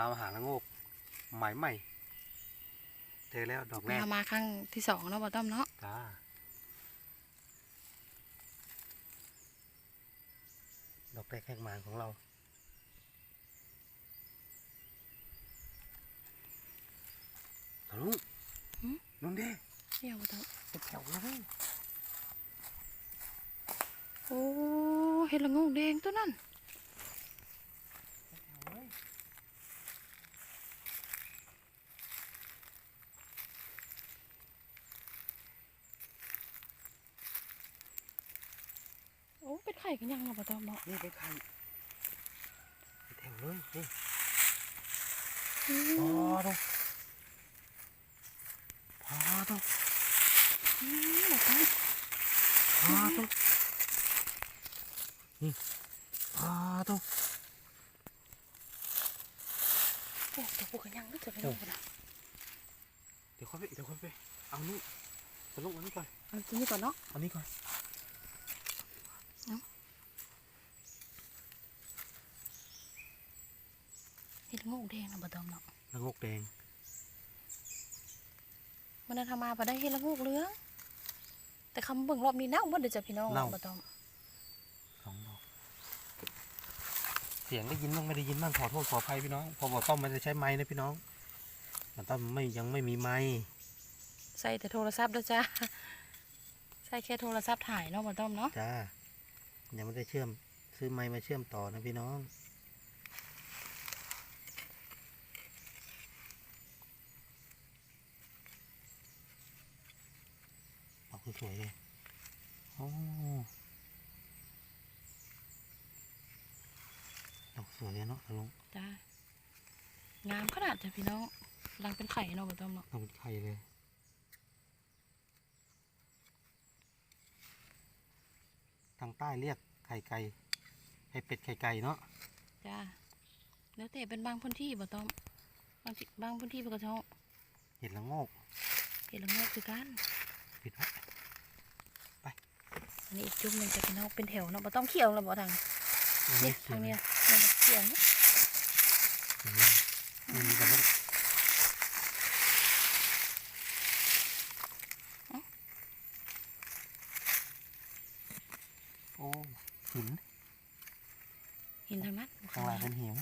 ครับพามาหาละโงกหมายใหม่เจอแล้วดอกแรกมามาครั้งที่สองเนาะบ่ต้อมเนาะจ้าดอกแรกแหกหมานของเราทะลุนุ่นดิเดี๋ยวบ่ต้อมเป็นแถวเลยโอ้เห็ดละโงงแดงตัวนั้น เป็นแถวเลย โอ้เป็นไข่กันยังเนาะบ่ต้อมเนาะนี่เป็นไข่เป็นแถวเลยนี่อืพอมดูพอดูอืมบ่ต้อมพอดูนี่พอดูโอ้ตัวพวกกันยังก็จะไปลงกันนะเดี๋ยวค่อยไปเดี๋ยวค่อยไปเอานี่สรุปอันนี้ก่อนเอาตัวนี้ก่อนเนาะเอานี้ก่อน เห็ดละโงงแดงเนาะบ่ต้อมเนาะละงกแดงมันน่ะทำมาบ่ได้เห็ดละโงงเหลืองแต่คำเบิ่งรอบนี้เน่าบ่ได้จ้ะพี่น้องบ่ต้อมสองดอกเสียงได้ยินบ้างไม่ได้ยินบ้างขอโทษขออภัยพี่น้อง พอบอกต้อมมันจะใช้ไม้นะพี่น้องมันต้อมไม่ยังไม่มีไม้ใส่แต่โทรศัพท์เด้อจ้าใส่แค่โทรศัพท์ถ่ายเนาะบ่ต้อมเนาะจ้ายังไม่ได้เชื่อมซื้อไม้มาเชื่อมต่อนะพี่น้องดอก สวยๆเลยโอ้ดอกสวยเลยเนาะทะลุงจ้างามขนาดจ้ะพี่น้องรังเป็นไข่เนาะบ่ต้อมเนาะทำเป็นไข่เลยทางใต้เรียกไข่ไก่ไข่เป็ดไข่ไก่เนาะจ้าแล้วแต่เป็นบางพื้นที่บ่ต้องบางที่บางพื้นที่มันก็เท่าเห็ดละโงกเห็ดละโงกคือกันปิดไว้ อันนี้อีกจุ่มหนึงจะเป็นเท่าเป็นแถวเนาะบ่ต้องเขียวแล้วบ่ทางอันเนี่ยสวทางเนี้ยเนี่ยเขียวเนี่ยอืมนี่มีกับลูกโอ้หินหินทางนั้นข้างล่างเป็นหิว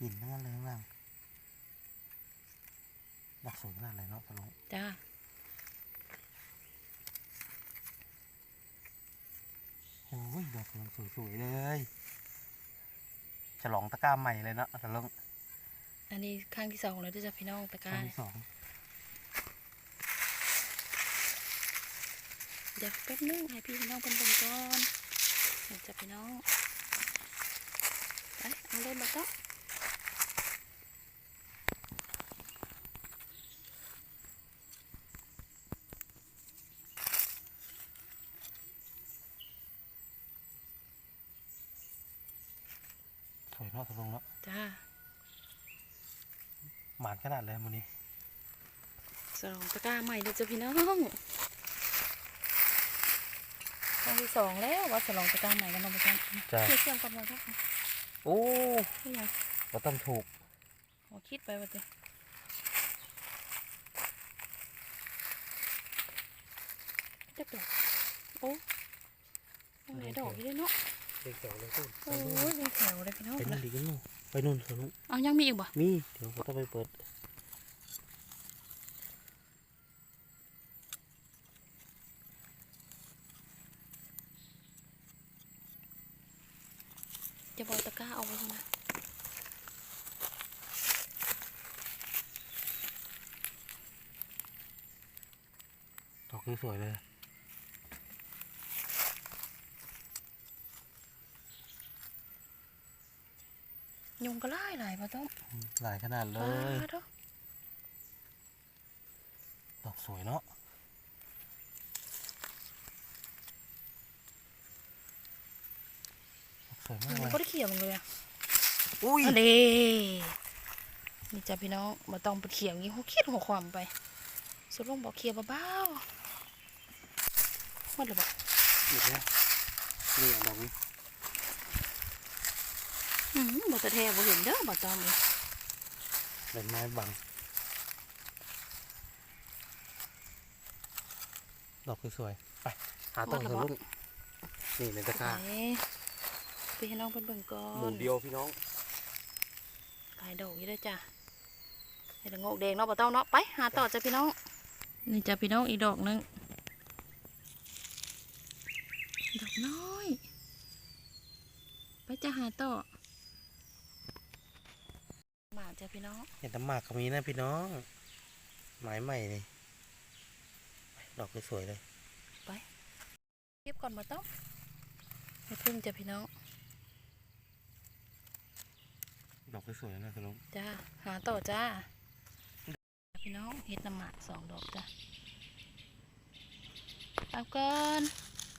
หินทั้งนั้นเลยข้างล่างดักสูงขนาดไหนเนาะตะลุงจ้า โอ้ยดอกกำลังสวยๆเลย ฉลองตะกร้าใหม่เลยเนาะตะลงอันนี้ข้างที่สองแล้วเด้อจ้ะพี่น้องตะกรั้ร้างที่สองเดี๋ยวแป๊บนึงให้พี่น้องเป็นบิ่งก่อนจะพี่น้องไปเอาเลยมาต่อ วยเนาะตะลุงเนาะจ้าหมานขนาดเลยมันนี้สองตะกร้าใหม่เลยจ้ะพี่น้องครั้งที่สองแล้วว่าสลองตะกร้าใหม่กันเนาะบ่ต้องจ้าเชื่อเชื่อมกันมาจ้ะโอ้นี่ยังเราต้องถูกหัวคิดไปว่าจะจะดอกโอ้ยังไงดอกอยู่เลยเนาะ เด็กดอกเลยตุ้มโอ้ยเป็นแถวเลยพี่น้องไปนู่นะนดีกันนู่นไปนู่นตะลุงเอายังมีอีกบ่มีเดี๋ยวเราต้องไปเปิดจะบอกตะกร้าเอาไว้นะดอกสวยๆเลย ยุงก็ไล่หลายมาต้องอืมหลายขนาดเลยปาดเถอะดอกสวยเนาะดอกสวยมากยุงเลยก็ได้เขี่ยมันเลยอะอุ้ยอันนี้นี่จ้ะพี่น้องมาต้องไปเขี่ยอย่างนี้หัวคิดหัวความไป สุดลงบอกเขี่ยเบาๆหมดเลยบอกหยุดแล้วนี่เอาดอกนี้ แท้ๆบ่เห็นเด้อบ่ต้อมเอ้ยใบไม้บัง ดอกสวยๆไป หาต้นสลุงนี่ในตะกร้าไหนไปให้น้องเพิ่นเบิ่งก่อหมู่นเดียวพี่น้อง หลายดอกอยู่เด้อจ้ะเห็ดละโงกแดงเนาะบ่ต้องเนาะไปหาต่อจ้ะพี่น้อง นี่จ้ะพี่น้องอีกดอกหนึงดอกน้อย ไปจะหาต่อ มาจ้ะพี่น้องเห็ดน้ำหมากก็มีนะพี่น้องไม้ใหม่เลยดอกสวยๆเลยเก็บก่อนบ่ต้องไม่พึ่งจ้ะพี่น้อง ดอกสวยๆนะสลุงจ้าหาต่อจ้า พี่น้องเฮ็ดน้ำหมากสองดอกจ้ะเอาก่อน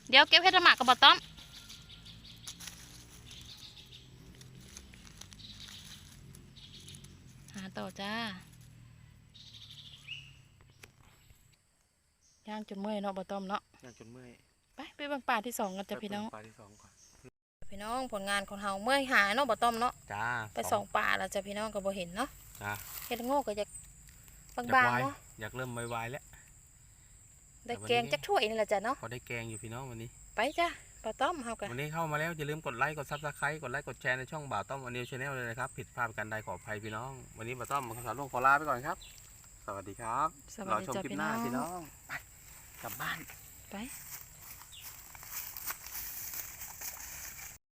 เดี๋ยวเก็บเฮ็ดน้ำหมากกับบ่ต้อมหา ต่อจ้าย่างจนเมื่อยเนาะบ่ต้อมเนาะน่าจนเมื่อยไปไปเบิ่งป่าที่สองกันจ้ะพี่น้องปลาที่สองก่อนพี่น้องผลงานของเฮาเมื่อยหาเนาะบ่ต้อมเนาะจ้าไปสองป่าแล้วจ้ะพี่น้องก็บ่เห็นเนาะจ้าเฮ็ดโง่ก็จะอยากบางวายๆเนาะอยากเริ่มวายๆแล้วได้แกงจักถ้วยนี่แหละจ้ะเนาะพอได้แกงอยู่พี่น้องวันนี้ ไปจ้ะ ปลาต้อมเฮากันวันนี้เข้ามาแล้วอย่าลืมกดไลค์กดซับสไครต์กดไลค์กดแชร์ในช่องบ่าวต้อมวันนิวชาแนลเลยนะครับผิดพลาดประกันใดขออภัยพี่น้อง วันนี้บ่าวต้อมขอสาวลุงขอลาไปก่อนครับ สวัสดีครับสวัรอสดีชมจ้ะคลิปพี่หน้น้าองพี่น้องไปกลับบ้านไป